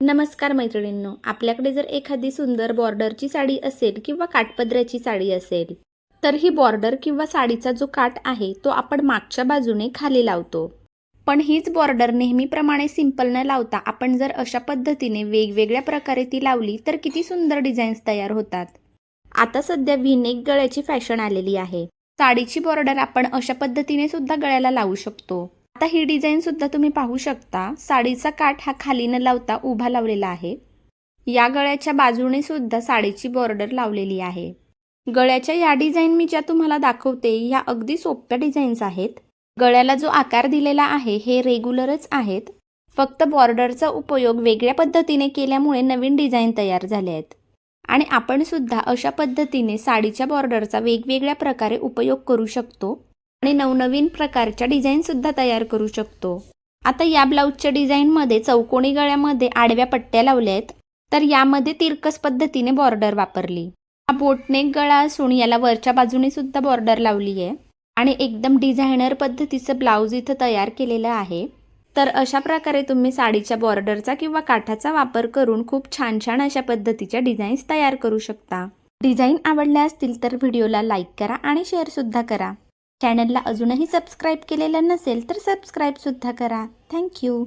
नमस्कार मैत्रिणींनो आपल्याकडे जर एखादी सुंदर बॉर्डरची साडी असेल किंवा काठपदराची साडी असेल तर ही बॉर्डर किंवा साडीचा जो काठ आहे तो आपण मागच्या बाजूने खाली लावतो. पण हीच बॉर्डर नेहमीप्रमाणे सिंपल न लावता आपण जर अशा पद्धतीने वेगवेगळ्या प्रकारे ती लावली तर किती सुंदर डिझाईन्स तयार होतात. आता सध्या व्हिनेक गळ्याची फॅशन आलेली आहे. साडीची बॉर्डर आपण अशा पद्धतीने सुद्धा गळ्याला लावू शकतो. आता ही डिझाईन सुद्धा तुम्ही पाहू शकता. साडीचा काठ हा खाली न लावता उभा लावलेला आहे. या गळ्याच्या बाजूने सुद्धा साडीची बॉर्डर लावलेली आहे. गळ्याच्या या डिझाईन मी ज्या तुम्हाला दाखवते या अगदी सोप्या डिझाईन्स आहेत. गळ्याला जो आकार दिलेला आहे हे रेग्युलरच आहेत. फक्त बॉर्डरचा उपयोग वेगळ्या पद्धतीने केल्यामुळे नवीन डिझाईन तयार झाले आहेत. आणि आपण सुद्धा अशा पद्धतीने साडीच्या बॉर्डरचा वेगवेगळ्या प्रकारे उपयोग करू शकतो. आणि नवनवीन प्रकारच्या डिझाईनसुद्धा तयार करू शकतो. आता या ब्लाऊजच्या डिझाईनमध्ये चौकोनी गळ्यामध्ये आडव्या पट्ट्या लावल्या आहेत. तर यामध्ये तिरकस पद्धतीने बॉर्डर वापरली. हा बोटनेक गळा असून याला वरच्या बाजूने सुद्धा बॉर्डर लावली आहे. आणि एकदम डिझायनर पद्धतीचं ब्लाऊज इथं तयार केलेलं आहे. तर अशा प्रकारे तुम्ही साडीच्या बॉर्डरचा किंवा काठाचा वापर करून खूप छान छान अशा पद्धतीच्या डिझाईन्स तयार करू शकता. डिझाईन आवडल्या असतील तर व्हिडिओला लाईक करा आणि शेअरसुद्धा करा. चॅनलला अजूनही सबस्क्राईब केलेलं नसेल तर सबस्क्राईबसुद्धा करा. थँक्यू